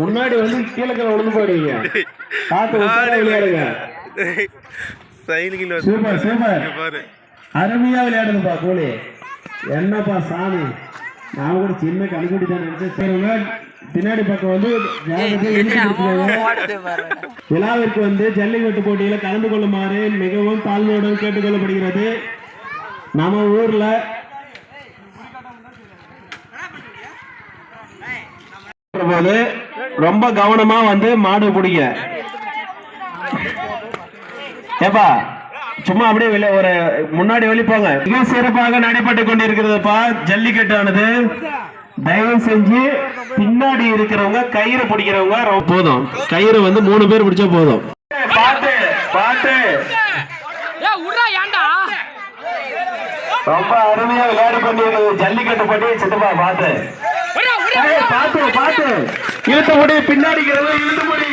முன்னாடி வந்து கீழே கீழே விழுந்து போயிடுவீங்க. பார்த்து விளையாடுங்க சூப்பர் சூப்பர். பாரு. அருமையா விளையாடுங்கப்பா கோலி. என்னப்பா சாமி. நான் கூட சின்ன கணிக்குட்டி தான் நினைச்சேன் பின்னாடி பக்கம் வந்து. விழாவிற்கு வந்து ஜல்லிக்கட்டு போட்டியில கலந்து கொள்ளுமாறு மிகவும் தாழ்மையுடன் கேட்டுக்கொள்ளப்படுகிறது நம்ம ஊர்ல போது ரொம்ப கவனமா வந்து மாடு பிடிங்க. ஏப்பா சும்மா அப்படியே வெளிய ஒரு முன்னாடி வெளி போங்க. மிக சிறப்பாக நடைபெற்று கொண்டிருக்கிறதுப்பா ஜல்லிக்கட்டானது. தயவு செஞ்சு பின்னாடி இருக்கிறவங்க கயிறு பிடிக்கிறவங்க போதும். கயிறு வந்து மூணு பேர் பிடிச்சா போதும். பாட்டு பாட்டு. ஏ உட்றா ஏன்டா? ரொம்ப அருமையா விளையாடி கொண்டிருக்கிறது ஜல்லிக்கட்டு போட்டி சித்தப்பா ஏய், பாத்து பாத்து. இழுத்த முடி பின்னாடி இருக்கிறவங்க இழுத்து முடி.